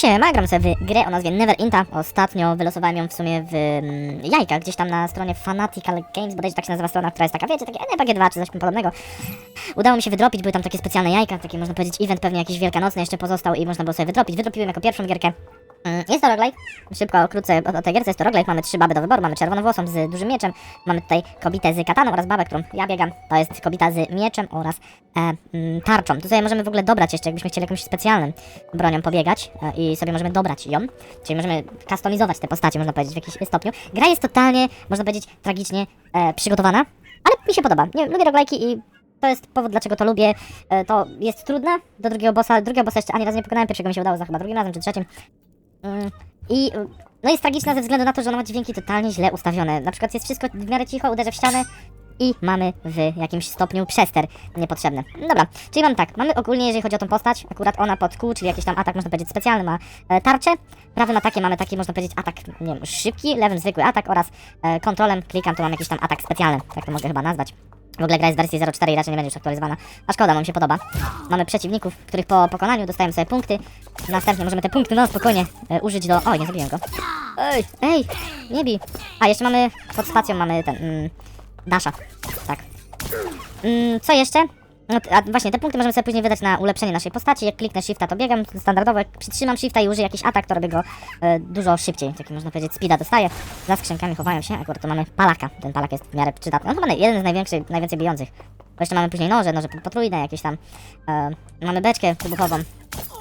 Siema, gram sobie w grę o nazwie Neverwinter. Ostatnio wylosowałem ją w sumie w mm, jajkach, gdzieś tam na stronie Fanatical Games, bodajże tak się nazywa strona, która jest taka, wiecie, takie NPG2 czy coś podobnego. Udało mi się wydropić, były tam takie specjalne jajka, taki można powiedzieć event pewnie jakiś wielkanocny jeszcze pozostał i można było sobie wydropić. Wydropiłem jako pierwszą gierkę. Mm, Jest to roguelike. Szybko, krótce o, tej gierce jest to roguelike. Mamy trzy baby do wyboru. Mamy czerwonowłosą z dużym mieczem. Mamy tutaj kobietę z kataną oraz babę, którą ja biegam. To jest kobieta z mieczem oraz e, mm, tarczą. Tu sobie możemy w ogóle dobrać jeszcze, jakbyśmy chcieli jakimś specjalnym bronią pobiegać e, i sobie możemy dobrać ją. Czyli możemy customizować te postacie, można powiedzieć, w jakimś stopniu. Gra jest totalnie, można powiedzieć, tragicznie e, przygotowana, ale mi się podoba. Nie, lubię roguelike'i i to jest powód, dlaczego to lubię. E, to jest trudne do drugiego bossa. Drugiego bossa jeszcze ani razu nie pokonałem. Pierwszego mi się udało za chyba drugim razem czy trzecim. I no jest tragiczna ze względu na to, że ona ma dźwięki totalnie źle ustawione. Na przykład jest wszystko w miarę cicho, uderzę w ścianę i mamy w jakimś stopniu przester niepotrzebny. Dobra, czyli mam tak, mamy ogólnie, jeżeli chodzi o tą postać, akurat ona pod kół, czyli jakiś tam atak, można powiedzieć, specjalny, ma e, tarczę. Prawym atakiem mamy taki, można powiedzieć, atak, nie wiem, szybki, lewym zwykły atak oraz e, kontrolem klikam, to mam jakiś tam atak specjalny, tak to mogę chyba nazwać. W ogóle gra jest w wersji 0.4 i raczej nie będzie już aktualizowana. A szkoda, bo się podoba. Mamy przeciwników, których po pokonaniu dostajemy sobie punkty. Następnie możemy te punkty na spokojnie e, użyć do... Oj, nie zabiłem go. Ej, ej, nie bij. A, jeszcze mamy, pod spacją mamy ten, mm, Dasha. Tak. Mm, co jeszcze? No, a właśnie, te punkty możemy sobie później wydać na ulepszenie naszej postaci. Jak kliknę shifta, to biegam standardowo. Jak przytrzymam shifta i użyję jakiś atak, to robię go e, dużo szybciej. Taki można powiedzieć speeda dostaję. Za skrzynkami chowają się. Akurat tu mamy palaka. Ten palak jest w miarę przydatny. On chyba jeden z największych, najwięcej bijących. Bo jeszcze mamy później noże, noże potrójne jakieś tam. E, mamy beczkę wybuchową.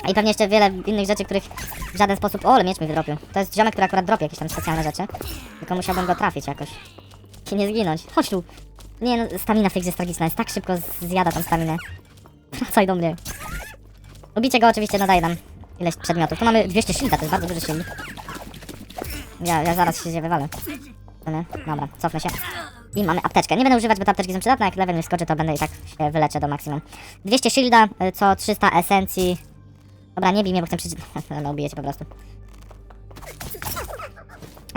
I pewnie jeszcze wiele innych rzeczy, których w żaden sposób... O, ale miecz mi wydropił. To jest ziomek, który akurat dropi jakieś tam specjalne rzeczy. Tylko musiałbym go trafić jakoś. I nie zginąć. Chodź tu. Nie no, stamina grze jest tragiczna. Jest tak szybko zjada tą staminę. Wracaj do mnie. Lubicie go oczywiście nadaje nam ileś przedmiotów. Tu mamy 200 shielda, to jest bardzo duży shield. Ja, ja zaraz się wywalę. Dobra, cofnę się. I mamy apteczkę. Nie będę używać, bo te apteczki są przydatne. Jak level mi skoczy, to będę i tak się wyleczę do maksimum. 200 shielda, y, co 300 esencji. Dobra, nie bij mnie, bo chcę przeczytać. No, ubiję cię po prostu.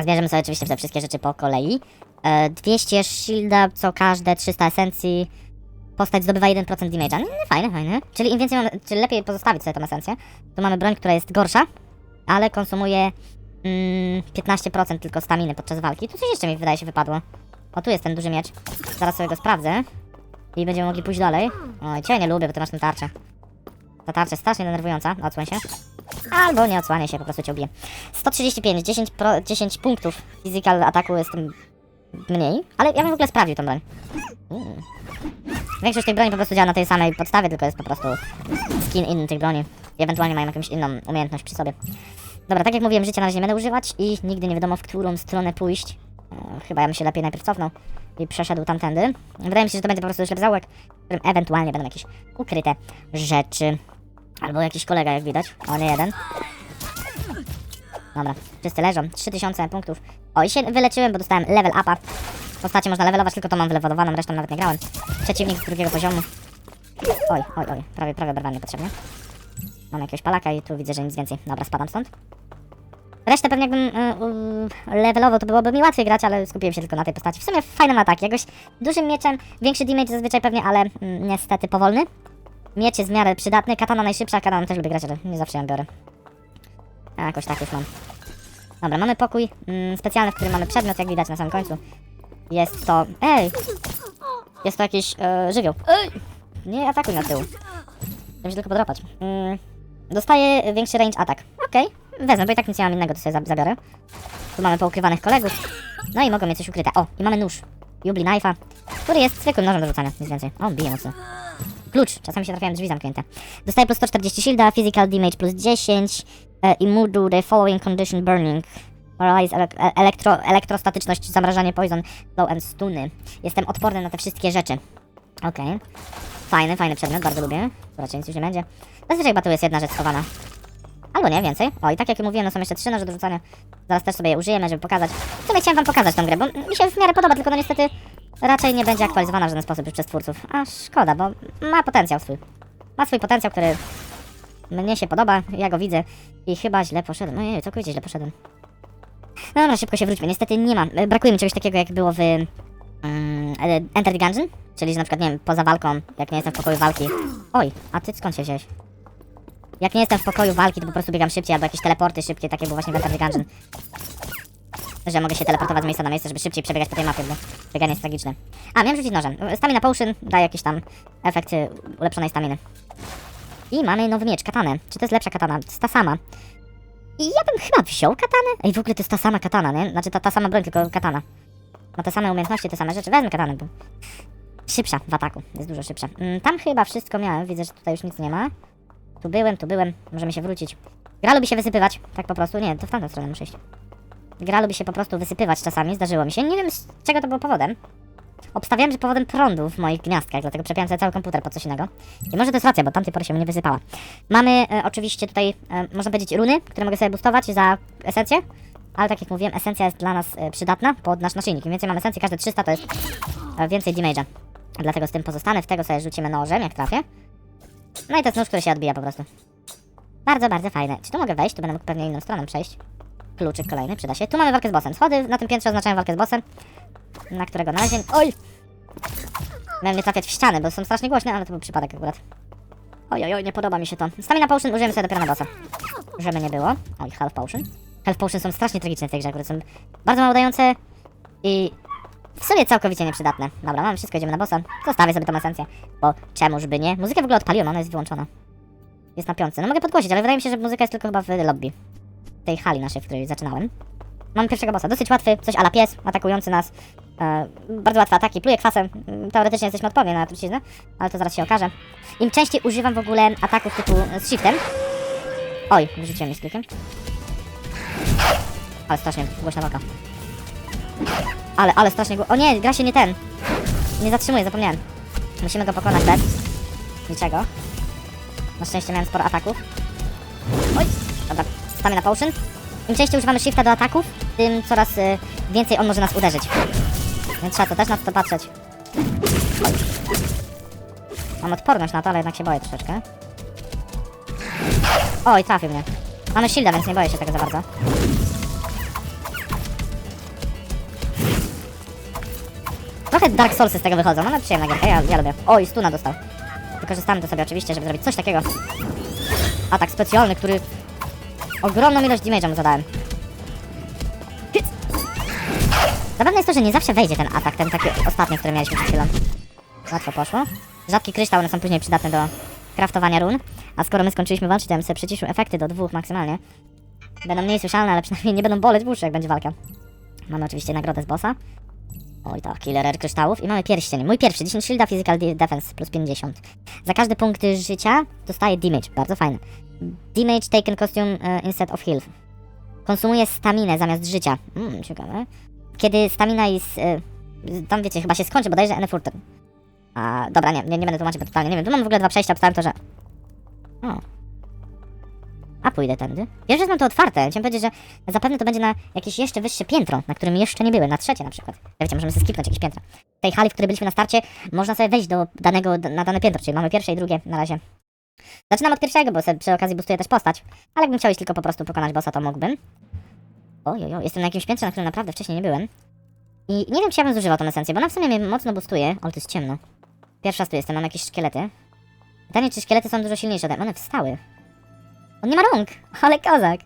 Zbierzemy sobie oczywiście te wszystkie rzeczy po kolei. E, 200 shielda, co każde 300 esencji. Postać zdobywa 1% damage'a. No, fajne, fajne. Czyli im więcej mamy, czyli lepiej pozostawić sobie tą esencję. Tu mamy broń, która jest gorsza, ale konsumuje mm, 15% tylko staminy podczas walki. Tu coś jeszcze mi wydaje się wypadło. O, tu jest ten duży miecz. Zaraz sobie go sprawdzę. I będziemy mogli pójść dalej. Oj, cię nie lubię, bo ty masz tę tarczę. Ta tarcza jest strasznie denerwująca. Odsłoń się. Albo nie odsłania się, po prostu cię ubiję. 135, 10, pro, 10 punktów physical ataku jest tym mniej, ale ja bym w ogóle sprawdził tą broń. Mm. Większość tej broni po prostu działa na tej samej podstawie, tylko jest po prostu skin inny tych broni. I ewentualnie mają jakąś inną umiejętność przy sobie. Dobra, tak jak mówiłem, życia na razie nie będę używać i nigdy nie wiadomo w którą stronę pójść. E, chyba ja bym się lepiej najpierw cofnął i przeszedł tamtędy. Wydaje mi się, że to będzie po prostu ślep zaułek, w którym ewentualnie będą jakieś ukryte rzeczy. Albo jakiś kolega, jak widać. O, nie jeden. Dobra, wszyscy leżą. 3000 punktów. O, i się wyleczyłem, bo dostałem level upa. Postacie można levelować, tylko to mam wylewowaną, resztą nawet nie grałem. Przeciwnik z drugiego poziomu. Oj, oj, oj, prawie, prawie oberwałem niepotrzebnie. Mam jakiegoś palaka i tu widzę, że nic więcej. Dobra, spadam stąd. Resztę pewnie jakbym yy, levelował, to byłoby mi łatwiej grać, ale skupiłem się tylko na tej postaci. W sumie fajny atak, jakoś dużym mieczem, większy damage zazwyczaj pewnie, ale mm, niestety powolny. Miecz jest w miarę przydatny, katana najszybsza, katana też lubię grać, ale nie zawsze ją biorę. A, jakoś tak już mam. Dobra, mamy pokój mm, specjalny, w którym mamy przedmiot, jak widać na samym końcu. Jest to... Ej! Jest to jakiś e, żywioł. Ej! Nie atakuj na tył. Chcę się tylko podropać. Mm, dostaję większy range atak. Okej, wezmę, bo i tak nic nie mam innego, to sobie zab- zabiorę. Tu mamy poukrywanych kolegów. No i mogą mieć coś ukryte. O, i mamy nóż. Jubli Knife'a, który jest zwykłym nożem do rzucania, nic więcej. O, bije mocno. Klucz, czasami się trafiają drzwi zamknięte. Dostaję plus 140 shielda, physical damage plus 10, e, immune the following condition burning. Paralyze e- elektro elektrostatyczność, zamrażanie poison, blow and stuny. Jestem odporny na te wszystkie rzeczy. Okej. Fajny, fajny przedmiot, bardzo lubię. Raczej nic już nie będzie. Zazwyczaj chyba tu jest jedna rzecz schowana. Albo nie, więcej. O, i tak jak mówiłem, no są jeszcze trzy noże do rzucania. Zaraz też sobie je użyjemy, żeby pokazać. W sumie chciałem wam pokazać tą grę, bo mi się w miarę podoba, tylko no niestety raczej nie będzie aktualizowana w żaden sposób już przez twórców. A szkoda, bo ma potencjał swój. Ma swój potencjał, który mnie się podoba, ja go widzę i chyba źle poszedłem. No nie, całkowicie źle poszedłem. No dobra, szybko się wróćmy. Niestety nie ma. e, Brakuje mi czegoś takiego, jak było w mm, e, Enter the Gungeon. Czyli, że na przykład, nie wiem, poza walką, jak nie jestem w pokoju walki. Oj, a ty skąd się wziąłeś? Jak nie jestem w pokoju walki, to po prostu biegam szybciej, albo jakieś teleporty szybkie, takie było właśnie w Enter the Gungeon. Że mogę się teleportować z miejsca na miejsce, żeby szybciej przebiegać po tej mapie, bo bieganie jest tragiczne. A, miałem rzucić nożem. Stamina Potion daje jakiś tam efekt ulepszonej staminy. I mamy nowy miecz, katanę. Czy to jest lepsza katana? To jest ta sama. I ja bym chyba wziął katanę. Ej, w ogóle to jest ta sama katana, nie? Znaczy ta, ta sama broń, tylko katana. Ma te same umiejętności, te same rzeczy. Wezmę katanę, bo szybsza w ataku. Jest dużo szybsza. Mm, tam chyba wszystko miałem. Widzę, że tutaj już nic nie ma. Tu byłem, tu byłem. Możemy się wrócić. Gra lubi się wysypywać. Tak po prostu. Nie, to w tamtą stronę muszę iść. Gra lubi się po prostu wysypywać czasami. Zdarzyło mi się. Nie wiem, z czego to było powodem. Obstawiałem, że powodem prądu w moich gniazdkach, dlatego przepiąłem sobie cały komputer po coś innego. I może to jest racja, bo tamtej pory się mnie wysypała. Mamy e, oczywiście tutaj, e, można powiedzieć, runy, które mogę sobie boostować za esencję. Ale tak jak mówiłem, esencja jest dla nas e, przydatna pod nasz naszyjnik. Im więcej mamy esencji, każde 300 to jest e, więcej damage'a. Dlatego z tym pozostanę, w tego sobie rzucimy nożem, jak trafię. No i to jest nóż, który się odbija po prostu. Bardzo, bardzo fajne. Czy tu mogę wejść? Tu będę mógł pewnie inną stroną przejść. Kluczyk kolejny, przyda się. Tu mamy walkę z bossem. Schody na tym piętrze oznaczają walkę z bossem. Na którego na razie... Oj! Miałem nie trafiać w ściany, bo są strasznie głośne, ale to był przypadek akurat. Oj, oj, oj, nie podoba mi się to. Stamina potion użyjemy sobie dopiero na bossa. Żeby nie było. Oj, health potion. Health potion są strasznie tragiczne w tej grze, które są bardzo mało dające i w sumie całkowicie nieprzydatne. Dobra, mamy wszystko, idziemy na bossa. Zostawię sobie tą esencję, bo czemuż by nie? Muzykę w ogóle odpaliłem, ona jest wyłączona. Jest na piątce. No mogę podgłosić, ale wydaje mi się, że muzyka jest tylko chyba w lobby. Tej hali naszej, w której zaczynałem. Mamy pierwszego bossa. Dosyć łatwy, coś ala pies, atakujący nas. E, bardzo łatwe ataki, pluje kwasem. Mm, Teoretycznie jesteśmy odpowiedni na truciznę, ale to zaraz się okaże. Im częściej używam w ogóle ataków typu z shiftem. Oj, wyrzuciłem mi z klikiem. Ale strasznie głośna walka. Ale, ale strasznie gło... O nie, gra się nie ten. Nie zatrzymuje, zapomniałem. Musimy go pokonać bez niczego. Na szczęście miałem sporo ataków. Oj, dobra, stamina potion. Im częściej używamy shifta do ataków, tym coraz y, więcej on może nas uderzyć. Więc trzeba to też na to patrzeć. Mam odporność na to, ale jednak się boję troszeczkę. Oj, trafił mnie. Mamy shielda, więc nie boję się tego za bardzo. Trochę Dark Soulsy z tego wychodzą, ale przyjemna gierka, ja, ja lubię. Oj, stuna dostał. Wykorzystamy to sobie oczywiście, żeby zrobić coś takiego. Atak specjalny, który... Ogromną ilość damage'a mu zadałem. Zabawne jest to, że nie zawsze wejdzie ten atak, ten taki ostatni, który mieliśmy przed chwilą. Łatwo poszło. Rzadki kryształ, one są później przydatne do craftowania run. A skoro my skończyliśmy walczyć, to ja bym sobie przyciszył efekty do dwóch maksymalnie. Będą mniej słyszalne, ale przynajmniej nie będą boleć w uszy, jak będzie walka. Mamy oczywiście nagrodę z bossa. Oj tak, killer rare kryształów i mamy pierścień. Mój pierwszy, 10 shielda, physical de- defense plus 50. Za każdy punkt życia dostaje damage, bardzo fajne. Damage taken costume uh, instead of health. Konsumuje staminę zamiast życia. Mmm, ciekawe. Kiedy stamina jest... y, tam wiecie, chyba się skończy, bodajże Enefurter. A, dobra, nie, nie, nie będę tłumaczyć, bo totalnie nie wiem. Tu mam w ogóle dwa przejścia, obstałem to, że... O. A pójdę tędy. Pierwsze mam to otwarte. Chciałem powiedzieć, że zapewne to będzie na jakieś jeszcze wyższe piętro, na którym jeszcze nie byłem, na trzecie na przykład. Ja wiecie, możemy sobie skipnąć jakieś piętra. W tej hali, w której byliśmy na starcie, można sobie wejść do danego, na dane piętro, czyli mamy pierwsze i drugie na razie. Zaczynam od pierwszego, bo sobie przy okazji boostuję też postać. Ale jakbym chciał iść tylko po prostu pokonać bossa, to mógłbym. Ojojo, jestem na jakimś piętrze, na którym naprawdę wcześniej nie byłem. I nie wiem, czy ja bym zużywał tą esencję, bo ona w sumie mnie mocno boostuje. O, to jest ciemno. Pierwszy raz tu jestem, mam jakieś szkielety. Pytanie, czy szkielety są dużo silniejsze ode mnie. One wstały. On nie ma rąk, ale kozak.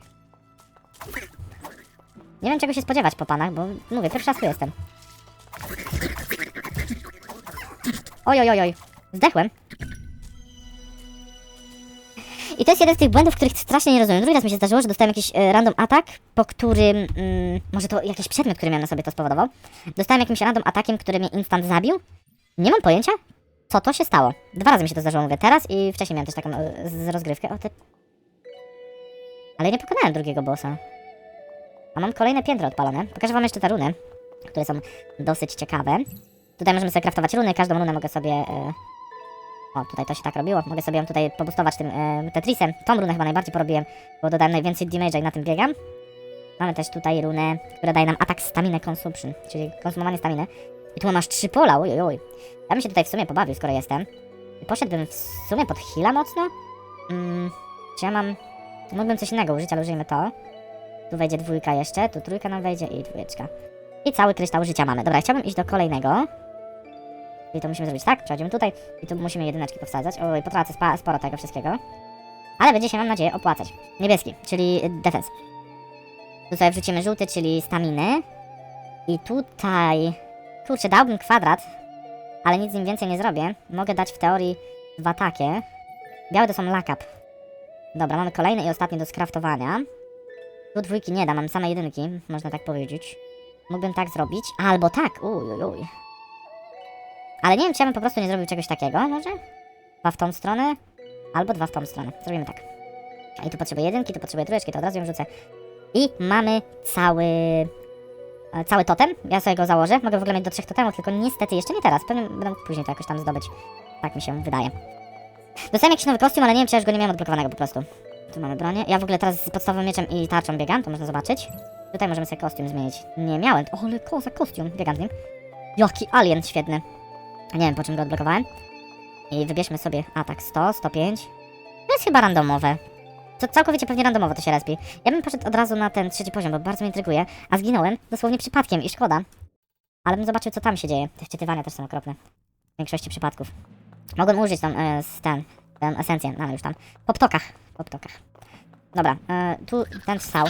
Nie wiem czego się spodziewać po panach, bo mówię, pierwszy raz tu jestem. Oj, oj, oj, oj. Zdechłem. I to jest jeden z tych błędów, których strasznie nie rozumiem. Drugi raz mi się zdarzyło, że dostałem jakiś e, random atak, po którym... Mm, może to jakiś przedmiot, który miałem na sobie to spowodował. Dostałem jakimś random atakiem, który mnie instant zabił. Nie mam pojęcia, co to się stało. Dwa razy mi się to zdarzyło, mówię, teraz i wcześniej miałem też taką e, z rozgrywkę. O, te ale nie pokonałem drugiego bossa. A mam kolejne piętro odpalone. Pokażę wam jeszcze te runy, które są dosyć ciekawe. Tutaj możemy sobie craftować runy, każdą runę mogę sobie... E... O, tutaj to się tak robiło. Mogę sobie ją tutaj pobustować tym e, Tetrisem. Tą runę chyba najbardziej porobiłem, bo dodałem najwięcej damage'a i na tym biegam. Mamy też tutaj runę, która daje nam atak stamina consumption, czyli konsumowanie staminy. I tu mam aż trzy pola, oj, oj. Ja bym się tutaj w sumie pobawił, skoro jestem. Poszedłbym w sumie pod heala mocno. Mm, czy ja mam... Mógłbym coś innego użyć, ale użyjmy to. Tu wejdzie dwójka jeszcze, tu trójka nam wejdzie i dwójeczka. I cały kryształ życia mamy. Dobra, chciałbym iść do kolejnego. I to musimy zrobić tak, przechodzimy tutaj i tu musimy jedyneczki powsadzać. Oj, potracę spa- sporo tego wszystkiego. Ale będzie się, mam nadzieję, opłacać. Niebieski, czyli defense. Tu sobie wrzucimy żółty, czyli staminy. I tutaj... Kurczę, dałbym kwadrat, ale nic z nim więcej nie zrobię. Mogę dać w teorii dwa takie. Białe to są lock up. Dobra, mamy kolejny i ostatni do skraftowania. Tu dwójki nie da, mam same jedynki, można tak powiedzieć. Mógłbym tak zrobić, albo tak, uj, uj, uj. Ale nie wiem, czy ja bym po prostu nie zrobił czegoś takiego, może? Dwa w tą stronę, albo dwa w tą stronę. Zrobimy tak. I tu potrzebuję jedynki, tu potrzebuję trójeczki, to od razu ją rzucę. I mamy cały... e, Cały totem, ja sobie go założę. Mogę w ogóle mieć do trzech totemów, tylko niestety jeszcze nie teraz. Pewnie będę później to jakoś tam zdobyć. Tak mi się wydaje. Dostałem jakiś nowy kostium, ale nie wiem, czy ja już go nie miałem odblokowanego po prostu. Tu mamy bronię. Ja w ogóle teraz z podstawowym mieczem i tarczą biegam, to można zobaczyć. Tutaj możemy sobie kostium zmienić. Nie miałem. O, ale koza kostium. Biegam z nim. Jaki alien świetny. Nie wiem, po czym go odblokowałem. I wybierzmy sobie atak 100, 105. To jest chyba randomowe. To całkowiecie pewnie randomowo to się respi. Ja bym poszedł od razu na ten trzeci poziom, bo bardzo mnie intryguje. A zginąłem dosłownie przypadkiem i szkoda. Ale bym zobaczył, co tam się dzieje. Te wczytywania też są okropne. W większości przypadków. Mogłem użyć tam e, ten, tę esencję, no już tam. Po ptokach. Po ptokach. Dobra, e, tu ten wstał.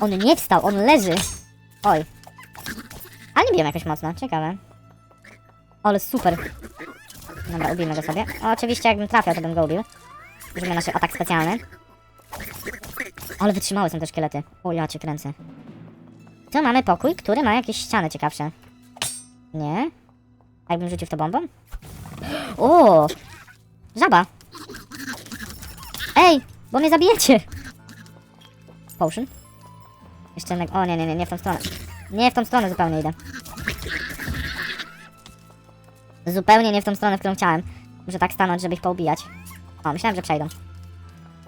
On nie wstał, on leży. Oj. Ale nie biłem jakoś mocno, ciekawe. Ale super. Dobra, ubijmy go sobie. Oczywiście jakbym trafiał, to bym go ubił. Użyjmy nasz atak specjalny. Ale wytrzymałe są te szkielety. O, ja cię kręcę. Tu mamy pokój, który ma jakieś ściany ciekawsze. Nie? Jakbym rzucił w to bombą? O! Żaba! Ej! Bo mnie zabijecie! Potion? Jeszcze jednego. O nie, nie, nie, nie w tą stronę. Nie w tą stronę zupełnie idę. Zupełnie nie w tą stronę, w którą chciałem. Muszę tak stanąć, żeby ich poubijać. O, myślałem, że przejdą.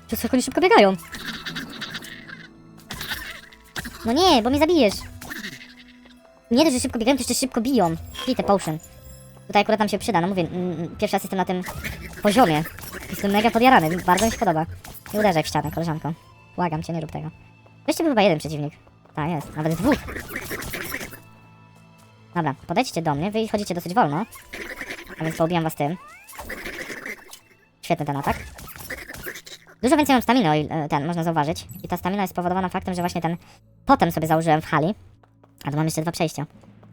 Co, oni szybko biegają? No nie, bo mnie zabijesz. Nie dość, że szybko biegają, to jeszcze szybko biją. Pij te potion. Tutaj akurat nam się przyda, no mówię, mm, pierwszy raz jestem na tym poziomie. Jestem mega podjarany, bardzo mi się podoba. Nie uderzaj w ścianę, koleżanko. Błagam cię, nie rób tego. Weźcie był chyba jeden przeciwnik. Tak, jest. Nawet dwóch. Dobra, podejdźcie do mnie, wy chodzicie dosyć wolno. A więc poobijam was tym. Świetny ten atak. Dużo więcej mam staminy, ile ten, można zauważyć. I ta stamina jest spowodowana faktem, że właśnie ten potem sobie założyłem w hali. A tu mam jeszcze dwa przejścia.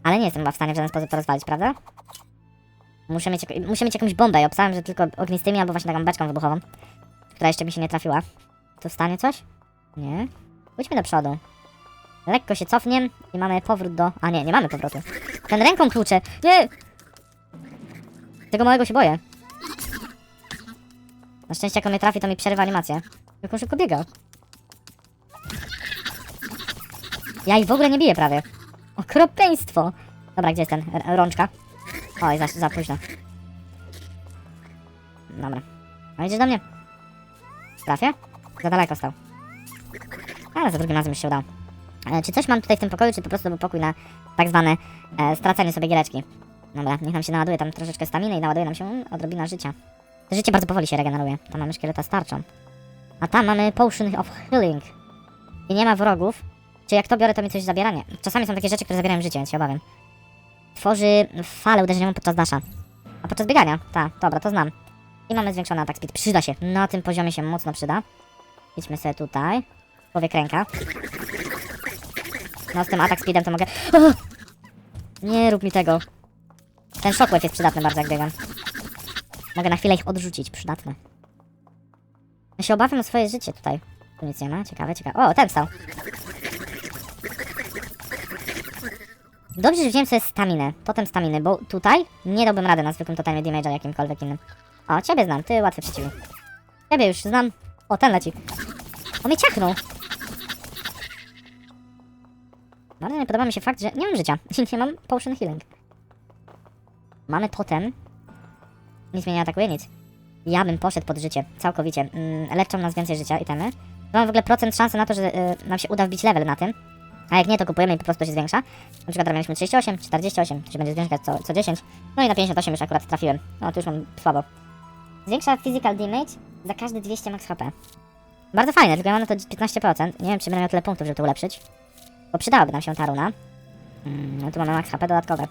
Ale nie jestem chyba w stanie w żaden sposób to rozwalić, prawda? Muszę mieć, muszę mieć jakąś bombę. Ja opisałem, że tylko ognistymi albo właśnie taką beczką wybuchową. Która jeszcze mi się nie trafiła. Tu stanie coś? Nie. Pójdźmy do przodu. Lekko się cofniem i mamy powrót do... A nie, nie mamy powrotu. Ten ręką klucze! Nie! Tego małego się boję. Na szczęście jak on mnie trafi, to mi przerywa animację. On szybko biega. Ja ich w ogóle nie biję prawie. Okropieństwo! Dobra, gdzie jest ten? R- rączka. Oj, za, za późno. Dobra. No idziesz do mnie. Trafię? Za daleko stał. Ale za drugim razem już się udało. E, czy coś mam tutaj w tym pokoju, czy po prostu był pokój na tak zwane e, sobie giereczki? Dobra, niech nam się naładuje tam troszeczkę staminy i naładuje nam się odrobina życia. Życie bardzo powoli się regeneruje. Tam mamy szkieleta z tarczą. A tam mamy Potion of Healing. I nie ma wrogów. Czy jak to biorę, to mi coś zabiera? Nie. Czasami są takie rzeczy, które zabierają życie, więc się obawiam. Tworzy falę uderzeniową podczas dasza. A podczas biegania? Tak, dobra, to znam. I mamy zwiększony atak speed. Przyda się. Na tym poziomie się mocno przyda. Idźmy sobie tutaj. Powiek ręka. No z tym atak speedem to mogę... O! Nie rób mi tego. Ten shockwave jest przydatny bardzo jak biegam. Mogę na chwilę ich odrzucić. Przydatne. Ja się obawiam o swoje życie tutaj. Tu nic nie ma. Ciekawe, ciekawe. O, ten stał. Dobrze, że wziąłem sobie staminę. Totem staminy, bo tutaj nie dałbym rady na zwykłym totemie damage'a jakimkolwiek innym. O, ciebie znam. Ty łatwy przeciwnik. Ciebie już znam. O, ten leci. On mnie ciachnął. Bardzo nie podoba mi się fakt, że nie mam życia. nie mam potion healing. Mamy totem. Nic mnie nie atakuje, nic. Ja bym poszedł pod życie, całkowicie. Mm, leczą nas więcej życia, itemy. Mamy w ogóle procent szansy na to, że y, nam się uda wbić level na tym. A jak nie, to kupujemy i po prostu się zwiększa. Na przykład teraz mieliśmy 38, 48, to się będzie zwiększać co, co 10. No i na 58 już akurat trafiłem. No to już mam słabo. Zwiększa physical damage za każde 200 max HP. Bardzo fajne, tylko ja mam na to 15%. Nie wiem, czy będę miał tyle punktów, żeby to ulepszyć. Bo przydałaby nam się ta runa. Mm, no tu mamy max HP dodatkowe.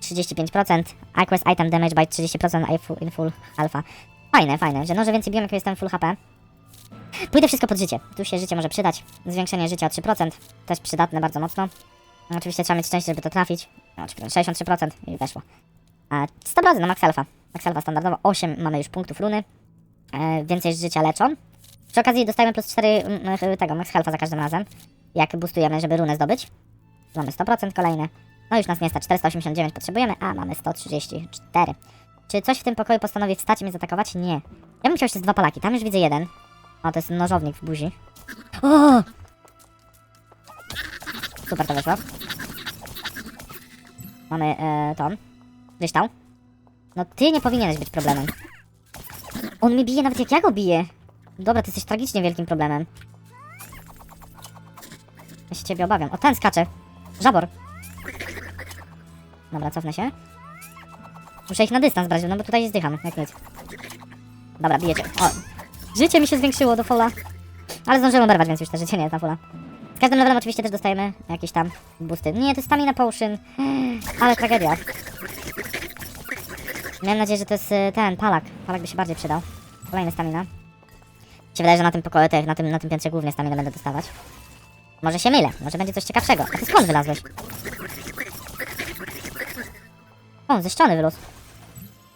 35%. Aquest item damage by 30% i full- in full alpha. Fajne, fajne, że noże więcej biją, jak jestem full HP. Pójdę wszystko pod życie. Tu się życie może przydać. Zwiększenie życia o 3%. Też przydatne bardzo mocno. No, Oczywiście trzeba mieć szczęście, żeby to trafić. No, 63% i weszło. A 100 razy na Max Alpha. Max Alpha standardowo 8 mamy już punktów runy. E, więcej życia leczą. Przy okazji dostajemy plus 4 mm, tego Max Health'a za każdym razem. Jak boostujemy, żeby runę zdobyć. Mamy 100% kolejne. No już nas nie stać. 489 potrzebujemy, a mamy 134. Czy coś w tym pokoju postanowi wstać i mnie zaatakować? Nie. Ja bym chciał jeszcze z dwa palaki. Tam już widzę jeden. O, to jest nożownik w buzi. O! Super to wyszło. Mamy e, ton. Kryształ. No ty nie powinieneś być problemem. On mnie bije nawet jak ja go biję. Dobra, ty jesteś tragicznie wielkim problemem. Ciebie obawiam. O, ten skacze. Żabor. Dobra, cofnę się. Muszę ich na dystans brać, no bo tutaj zdycham, jak nic. Dobra, bijecie. O, życie mi się zwiększyło do fulla. Ale zdążyłem oberwać, więc już te życie nie jest na fulla. Z każdym levelem oczywiście też dostajemy jakieś tam boosty. Nie, to jest stamina potion. Ale tragedia. Miałem nadzieję, że to jest y, ten, palak. Palak by się bardziej przydał. Kolejny stamina. Mi się wydaje, że na tym pokoju, na tym, na tym piętrze głównie stamina będę dostawać. Może się mylę, może będzie coś ciekawszego. A ty skąd wylazłeś? O, ze ściany wylósł.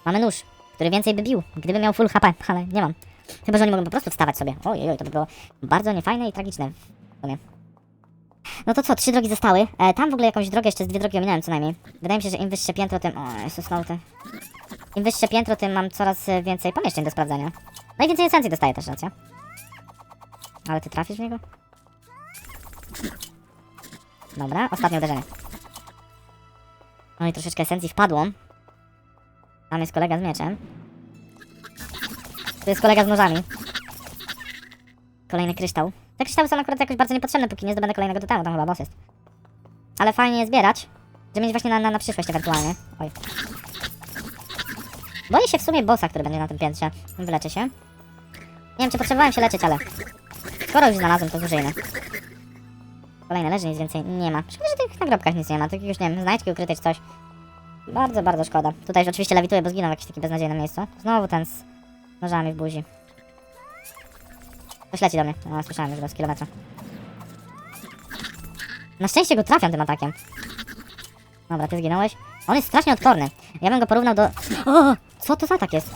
Mamy nóż, który więcej by bił, gdyby miał full HP, ale nie mam. Chyba, że oni mogą po prostu wstawać sobie. Ojej, to by było bardzo niefajne i tragiczne. No to co, trzy drogi zostały. E, tam w ogóle jakąś drogę, jeszcze z dwie drogi ominąłem co najmniej. Wydaje mi się, że im wyższe piętro, tym... O, Jezus, no. Im wyższe piętro, tym mam coraz e, więcej pomieszczeń do sprawdzania. No i więcej esencji dostaję też, racja. Ale ty trafisz w niego? Dobra, ostatnie uderzenie. No i troszeczkę esencji wpadło. Tam jest kolega z mieczem. Tu jest kolega z nożami. Kolejny kryształ. Te kryształy są akurat jakoś bardzo niepotrzebne, póki nie zdobędę kolejnego totemu, tam chyba boss jest. Ale fajnie je zbierać, żeby mieć właśnie na, na, na przyszłość ewentualnie. Oj. Boję się w sumie bossa, który będzie na tym piętrze. Wyleczę się. Nie wiem, czy potrzebowałem się leczyć, ale... Skoro już znalazłem, to zużyjmy. Kolejne leży, nic więcej nie ma. Szkoda, że tych nagrobkach nic nie ma. Tak jakiegoś, nie wiem, znajdźki ukryte czy coś. Bardzo, bardzo szkoda. Tutaj już oczywiście lewituję, bo zginął w jakimś takim beznadziejnym miejscu. Znowu ten z nożami w buzi. Ktoś leci do mnie. No, słyszałem już go z kilometra. Na szczęście go trafiam tym atakiem. Dobra, ty zginąłeś. On jest strasznie odporny. Ja bym go porównał do... O! Co to za atak jest?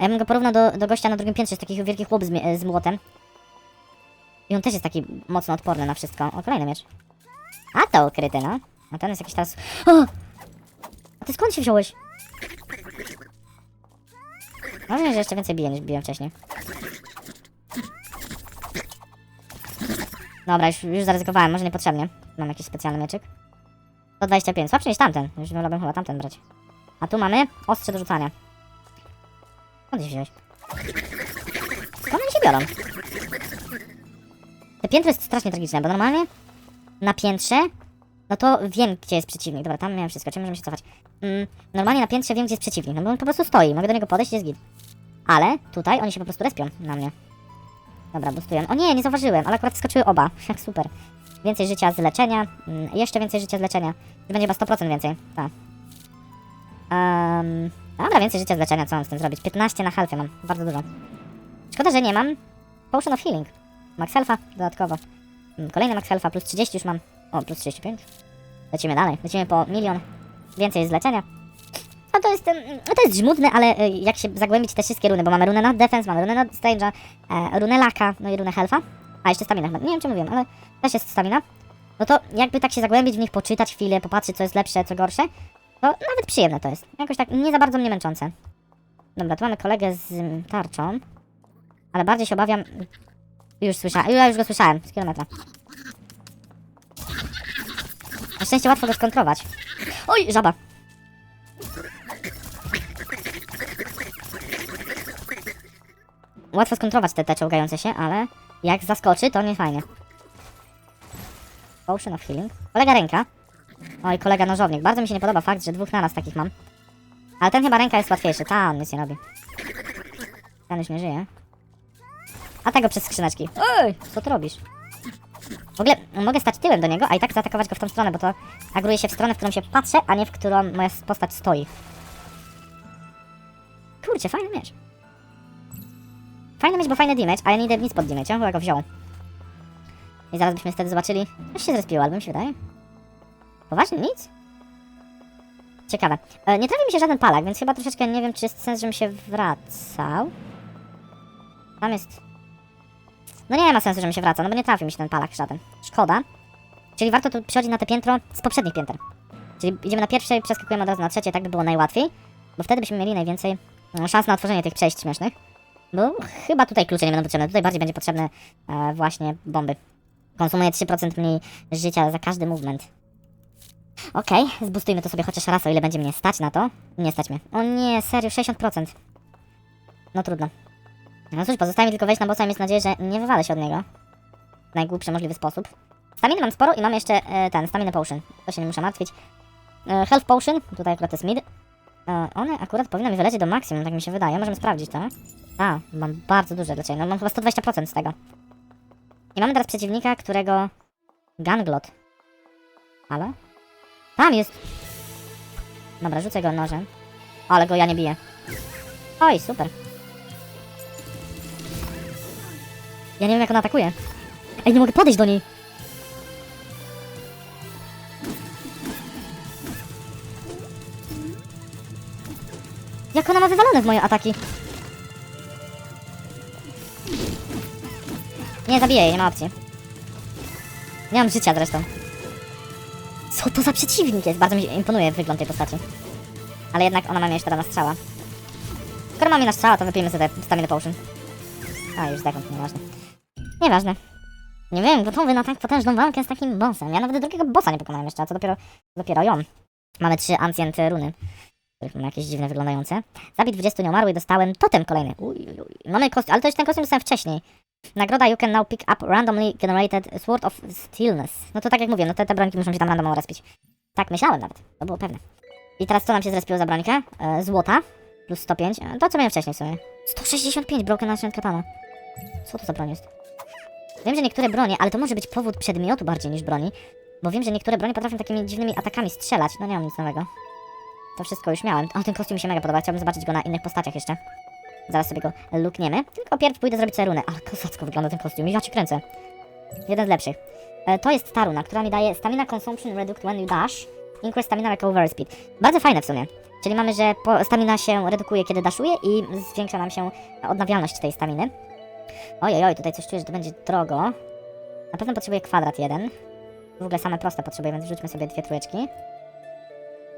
Ja bym go porównał do, do gościa na drugim piętrze z takich wielkich chłop z, z młotem. On też jest taki mocno odporny na wszystko. O, kolejny miecz. A to ukryty, no. A ten jest jakiś teraz... O! A ty skąd się wziąłeś? Może, że jeszcze więcej bije niż biłem wcześniej. Dobra, już, już zaryzykowałem, może niepotrzebnie. Mam jakiś specjalny mieczyk. 125, słabszy niż tamten. Już wolałbym chyba tamten brać. A tu mamy ostrze do rzucania. Skąd się wziąłeś? Skąd oni się biorą? Te piętro jest strasznie tragiczne, bo normalnie na piętrze, no to wiem, gdzie jest przeciwnik. Dobra, tam miałem wszystko, czy możemy się cofać? Mm, normalnie na piętrze wiem, gdzie jest przeciwnik, no bo on po prostu stoi, mogę do niego podejść i jest git. Ale tutaj oni się po prostu respią na mnie. Dobra, boostuję. O nie, nie zauważyłem, ale akurat skoczyły oba. Jak super. Więcej życia z leczenia, mm, jeszcze więcej życia z leczenia. Będzie chyba 100% więcej, tak. Um, dobra, więcej życia z leczenia, co mam z tym zrobić? 15 na halfie mam, bardzo dużo. Szkoda, że nie mam Potion of Healing. Max Health'a dodatkowo. Mm, Kolejny Max Health'a, plus 30 już mam. O, plus 35. Lecimy dalej, lecimy po milion. Więcej z leczenia. No to jest, no to jest żmudne, ale y, jak się zagłębić te wszystkie runy, bo mamy runę na defense, mamy runę na stage'a, e, runę laka, no i runę health'a. A, jeszcze stamina chyba, nie wiem czy mówiłem, ale też jest stamina. No to jakby tak się zagłębić w nich, poczytać chwilę, popatrzeć co jest lepsze, co gorsze, to nawet przyjemne to jest. Jakoś tak nie za bardzo mnie męczące. Dobra, tu mamy kolegę z mm, tarczą, ale bardziej się obawiam... Już słyszałem, ja już go słyszałem, z kilometra. Na szczęście łatwo go skontrować. Oj, żaba. Łatwo skontrować te, te czołgające się, ale jak zaskoczy, to nie fajnie. Potion of Healing. Kolega ręka. Oj, kolega nożownik. Bardzo mi się nie podoba fakt, że dwóch naraz takich mam. Ale ten chyba ręka jest łatwiejszy. Ta, on nic nie robi. Ten już nie żyje. A tego przez skrzyneczki. Oj, co ty robisz? W ogóle mogę stać tyłem do niego, a i tak zaatakować go w tą stronę, bo to agruje się w stronę, w którą się patrzę, a nie w którą moja postać stoi. Kurczę, fajny miecz. Fajny miecz, bo fajny damage, ale nie idę nic pod damage, ja bym chyba go wziął. I zaraz byśmy wtedy zobaczyli, coś się zrespiło, albo mi się wydaje. Poważnie, nic? Ciekawe. E, nie trafi mi się żaden palak, więc chyba troszeczkę nie wiem, czy jest sens, żebym się wracał. Tam jest... No nie ma sensu, żebym się wracał, no bo nie trafił mi się ten palak żaden. Szkoda. Czyli warto tu przychodzić na te piętro z poprzednich pięter. Czyli idziemy na pierwsze i przeskakujemy od razu na trzecie, tak by było najłatwiej. Bo wtedy byśmy mieli najwięcej mm, szans na otworzenie tych przejść śmiesznych. Bo chyba tutaj klucze nie będą potrzebne, tutaj bardziej będzie potrzebne e, właśnie bomby. Konsumuje 3% mniej życia za każdy movement. Okej, zbustujmy to sobie chociaż raz, o ile będzie mnie stać na to. Nie stać mnie. O nie, serio, 60%. No trudno. No cóż, pozostaje mi tylko wejść na bossa i mieć nadzieję, że nie wywalę się od niego. W najgłupszy możliwy sposób. Staminy mam sporo i mam jeszcze e, ten, stamina potion. To się nie muszę martwić. E, health potion, tutaj akurat jest mid. E, one akurat powinny mi wylecieć do maksimum, tak mi się wydaje. Możemy sprawdzić to. A, mam bardzo duże dla Ciebie. No mam chyba 120% z tego. I mamy teraz przeciwnika, którego... Gunglot. Halo? Tam jest! Dobra, rzucę go nożem. Ale go ja nie biję. Oj, super. Ja nie wiem jak ona atakuje. Ej, nie mogę podejść do niej. Jak ona ma wywalone w moje ataki? Nie, zabiję jej, nie ma opcji. Nie mam życia zresztą. Co to za przeciwnik jest? Bardzo mi imponuje wygląd tej postaci. Ale jednak ona ma mnie jeszcze teraz na strzała. Skoro mamy na strzała, to wypijmy sobie stamina potion. A, już zdechł, nieważne. Nieważne. Nie wiem, gotowy na tak potężną walkę z takim bossem. Ja nawet drugiego bossa nie pokonałem jeszcze, a co dopiero, dopiero ją. Mamy trzy ancient runy, których mam jakieś dziwne wyglądające. Zabij 20 nieumarły i dostałem totem kolejny. Uj, uj. Mamy kostium, ale to już ten kostium dostałem wcześniej. Nagroda you can now pick up randomly generated Sword of Stillness. No to tak jak mówię, no te, te brońki muszą się tam randomowo respić. Tak myślałem nawet, to było pewne. I teraz co nam się zrespiło za brońkę? E, złota, plus 105, e, to co miałem wcześniej w sumie. 165 Broken Ancient Katana. Co to za broń jest? Wiem, że niektóre bronie, ale to może być powód przedmiotu bardziej niż broni, bo wiem, że niektóre bronie potrafią takimi dziwnymi atakami strzelać. No nie mam nic nowego. To wszystko już miałem. O, ten kostium mi się mega podoba, chciałbym zobaczyć go na innych postaciach jeszcze. Zaraz sobie go lukniemy. Tylko pierw pójdę zrobić sobie runę. Ale kozacko wygląda ten kostium. Ja cię kręcę. Jeden z lepszych. E, to jest ta runa, która mi daje Stamina Consumption Reduced when you dash. Increase Stamina Recovery Speed. Bardzo fajne w sumie. Czyli mamy, że stamina się redukuje, kiedy daszuje i zwiększa nam się odnawialność tej staminy. Ojej, oj, tutaj coś czuję, że to będzie drogo. Na pewno potrzebuję kwadrat jeden. W ogóle same proste potrzebuję, więc wrzućmy sobie dwie trójeczki.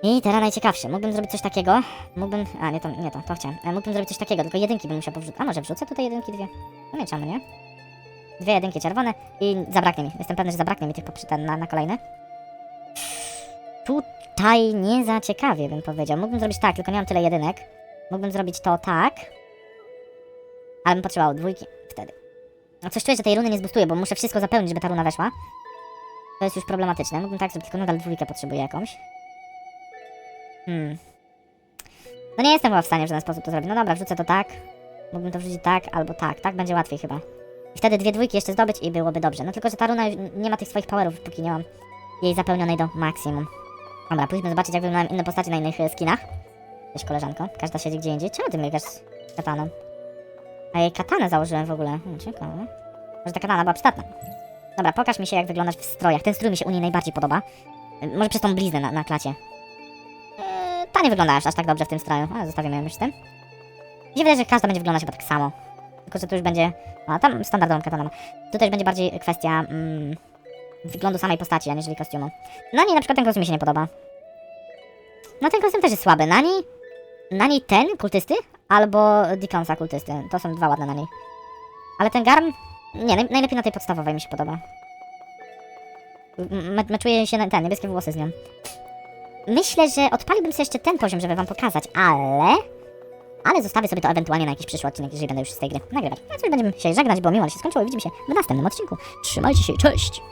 I teraz najciekawsze. Mógłbym zrobić coś takiego. Mógłbym... A, nie to, nie to, to chciałem. E, Mógłbym zrobić coś takiego, tylko jedynki bym musiał powrzucić. A może wrzucę tutaj jedynki dwie? No nie czemu, nie? Dwie jedynki czerwone i zabraknie mi. Jestem pewny, że zabraknie mi tych poprzy ten na, na kolejne. Tutaj nie za ciekawie bym powiedział. Mógłbym zrobić tak, tylko nie mam tyle jedynek. Mógłbym zrobić to tak. Ale bym potrzebował dwójki wtedy. No coś czuję, że tej runy nie zbustuję, bo muszę wszystko zapełnić, żeby ta runa weszła. To jest już problematyczne. Mógłbym tak zrobić, tylko nadal dwójkę potrzebuję jakąś. Hmm. No nie jestem chyba w stanie w żaden sposób to zrobić. No dobra, wrzucę to tak. Mógłbym to wrzucić tak albo tak. Tak będzie łatwiej chyba. I wtedy dwie dwójki jeszcze zdobyć i byłoby dobrze. No tylko, że ta runa nie ma tych swoich powerów, póki nie mam jej zapełnionej do maksimum. Dobra, pójdźmy zobaczyć, jak wyglądają inne postacie na innych e, skinach. Cześć koleżanko. Każda siedzi gdzie indziej. Czemu ty mygasz kataną? A jej katanę założyłem w ogóle. Hmm, ciekawe. Może ta katana była przydatna. Dobra, pokaż mi się, jak wyglądasz w strojach. Ten strój mi się u niej najbardziej podoba. Y, Może przez tą bliznę na, na klacie. Eee, ta nie wygląda aż, tak dobrze w tym stroju, ale zostawimy ją już z tym. Mi się wydaje, że każda będzie wyglądać chyba tak samo. Tylko, że tu już będzie... A, tam standardową kataną. Tutaj już będzie bardziej kwestia mm, wyglądu samej postaci, aniżeli kostiumu. Nani na przykład ten kostium mi się nie podoba. No ten kostium też jest słaby. Nani... Nani ten, kultysty, albo Dickonsa, kultysty. To są dwa ładne Nani. Ale ten garm... Nie, naj, najlepiej na tej podstawowej mi się podoba. M- me- Meczuję się na ten, niebieskie włosy z nią. Myślę, że odpaliłbym sobie jeszcze ten poziom, żeby wam pokazać, ale... Ale zostawię sobie to ewentualnie na jakiś przyszły odcinek, jeżeli będę już z tej gry nagrywać. No i cóż, będziemy się żegnać, bo miło, się skończyło i widzimy się w następnym odcinku. Trzymajcie się, cześć!